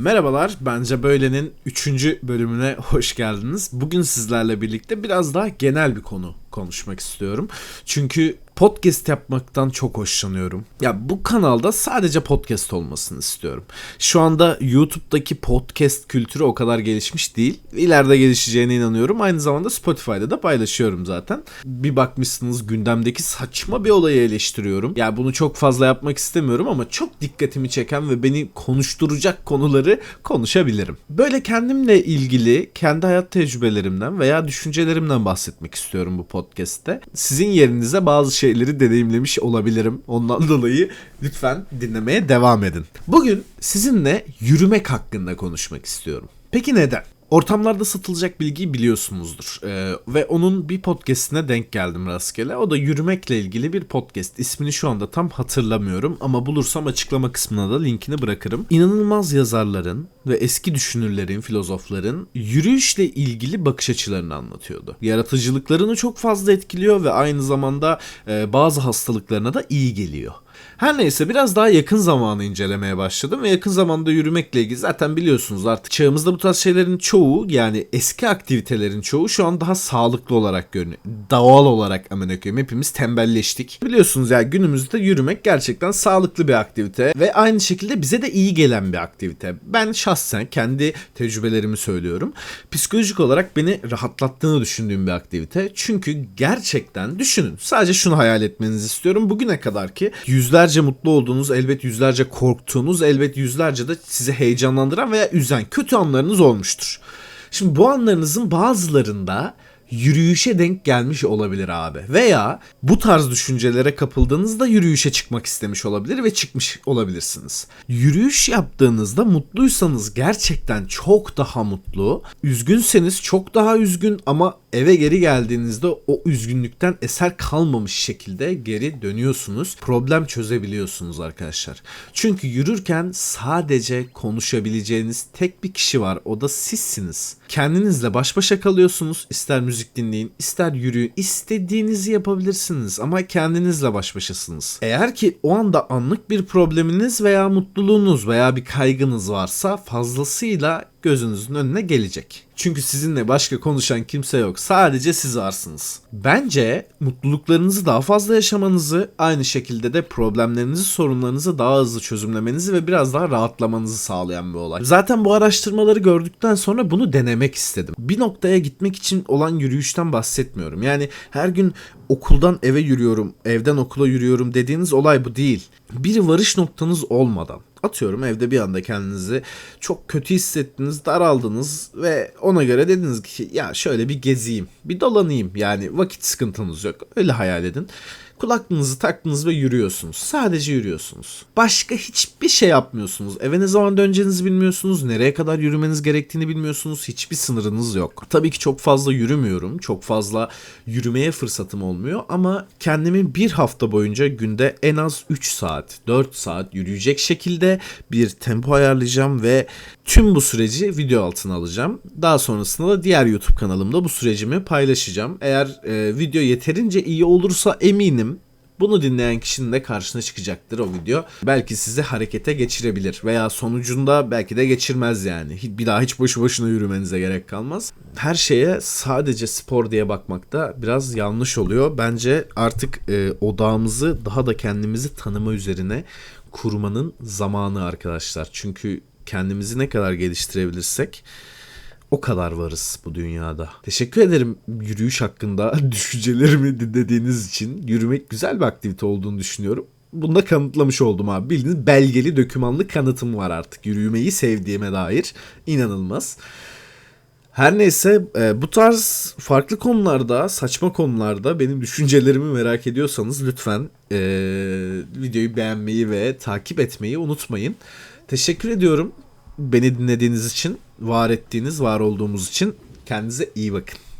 Merhabalar, Bence Böyle'nin 3. bölümüne hoş geldiniz. Bugün sizlerle birlikte biraz daha genel bir konu konuşmak istiyorum. Çünkü podcast yapmaktan çok hoşlanıyorum. Ya bu kanalda sadece podcast olmasını istiyorum. Şu anda YouTube'daki podcast kültürü o kadar gelişmiş değil. İleride gelişeceğine inanıyorum. Aynı zamanda Spotify'da da paylaşıyorum zaten. Bir bakmışsınız gündemdeki saçma bir olayı eleştiriyorum. Ya bunu çok fazla yapmak istemiyorum ama çok dikkatimi çeken ve beni konuşturacak konuları konuşabilirim. Böyle kendimle ilgili kendi hayat tecrübelerimden veya düşüncelerimden bahsetmek istiyorum bu podcast'te. Sizin yerinize bazı şeyleri deneyimlemiş olabilirim. Ondan dolayı lütfen dinlemeye devam edin. Bugün sizinle yürümek hakkında konuşmak istiyorum. Peki neden? Ortamlarda satılacak bilgiyi biliyorsunuzdur. Ee, ve onun bir podcastine denk geldim rastgele. O da yürümekle ilgili bir podcast. İsmini şu anda tam hatırlamıyorum ama bulursam açıklama kısmına da linkini bırakırım. İnanılmaz yazarların ve eski düşünürlerin, filozofların yürüyüşle ilgili bakış açılarını anlatıyordu. Yaratıcılıklarını çok fazla etkiliyor ve aynı zamanda e, bazı hastalıklarına da iyi geliyor. Her neyse biraz daha yakın zamanı incelemeye başladım ve yakın zamanda yürümekle ilgili zaten biliyorsunuz artık çağımızda bu tarz şeylerin çoğu yani eski aktivitelerin çoğu şu an daha sağlıklı olarak görünüyor. Doğal olarak aman koyayım hepimiz tembelleştik. Biliyorsunuz ya yani günümüzde yürümek gerçekten sağlıklı bir aktivite ve aynı şekilde bize de iyi gelen bir aktivite. Ben şahsen kendi tecrübelerimi söylüyorum. Psikolojik olarak beni rahatlattığını düşündüğüm bir aktivite. Çünkü gerçekten düşünün. Sadece şunu hayal etmenizi istiyorum. Bugüne kadar ki yüzlerce mutlu olduğunuz, elbet yüzlerce korktuğunuz, elbet yüzlerce de sizi heyecanlandıran veya üzen kötü anlarınız olmuştur. Şimdi bu anlarınızın bazılarında yürüyüşe denk gelmiş olabilir abi. Veya bu tarz düşüncelere kapıldığınızda yürüyüşe çıkmak istemiş olabilir ve çıkmış olabilirsiniz. Yürüyüş yaptığınızda mutluysanız gerçekten çok daha mutlu, üzgünseniz çok daha üzgün ama eve geri geldiğinizde o üzgünlükten eser kalmamış şekilde geri dönüyorsunuz. Problem çözebiliyorsunuz arkadaşlar. Çünkü yürürken sadece konuşabileceğiniz tek bir kişi var. O da sizsiniz. Kendinizle baş başa kalıyorsunuz. İster müzik dinleyin, ister yürüyün. istediğinizi yapabilirsiniz ama kendinizle baş başasınız. Eğer ki o anda anlık bir probleminiz veya mutluluğunuz veya bir kaygınız varsa fazlasıyla gözünüzün önüne gelecek. Çünkü sizinle başka konuşan kimse yok. Sadece siz varsınız. Bence mutluluklarınızı daha fazla yaşamanızı, aynı şekilde de problemlerinizi, sorunlarınızı daha hızlı çözümlemenizi ve biraz daha rahatlamanızı sağlayan bir olay. Zaten bu araştırmaları gördükten sonra bunu denemek istedim. Bir noktaya gitmek için olan yürüyüşten bahsetmiyorum. Yani her gün okuldan eve yürüyorum, evden okula yürüyorum dediğiniz olay bu değil. Bir varış noktanız olmadan atıyorum evde bir anda kendinizi çok kötü hissettiniz, daraldınız ve ona göre dediniz ki ya şöyle bir gezeyim, bir dolanayım. Yani vakit sıkıntınız yok. Öyle hayal edin. Kulaklığınızı taktınız ve yürüyorsunuz. Sadece yürüyorsunuz. Başka hiçbir şey yapmıyorsunuz. Eve ne zaman döneceğinizi bilmiyorsunuz. Nereye kadar yürümeniz gerektiğini bilmiyorsunuz. Hiçbir sınırınız yok. Tabii ki çok fazla yürümüyorum. Çok fazla yürümeye fırsatım olmuyor ama kendimi bir hafta boyunca günde en az 3 saat, 4 saat yürüyecek şekilde bir tempo ayarlayacağım ve tüm bu süreci video altına alacağım. Daha sonrasında da diğer YouTube kanalımda bu sürecimi paylaşacağım. Eğer e, video yeterince iyi olursa eminim bunu dinleyen kişinin de karşına çıkacaktır o video. Belki sizi harekete geçirebilir veya sonucunda belki de geçirmez yani. Bir daha hiç boşu boşuna yürümenize gerek kalmaz. Her şeye sadece spor diye bakmak da biraz yanlış oluyor. Bence artık e, odağımızı daha da kendimizi tanıma üzerine kurmanın zamanı arkadaşlar. Çünkü kendimizi ne kadar geliştirebilirsek o kadar varız bu dünyada. Teşekkür ederim yürüyüş hakkında düşüncelerimi dinlediğiniz için. Yürümek güzel bir aktivite olduğunu düşünüyorum. Bunu da kanıtlamış oldum abi. Bildiğiniz belgeli dökümanlı kanıtım var artık. Yürümeyi sevdiğime dair. İnanılmaz. Her neyse e, bu tarz farklı konularda, saçma konularda benim düşüncelerimi merak ediyorsanız lütfen e, videoyu beğenmeyi ve takip etmeyi unutmayın. Teşekkür ediyorum beni dinlediğiniz için, var ettiğiniz, var olduğumuz için. Kendinize iyi bakın.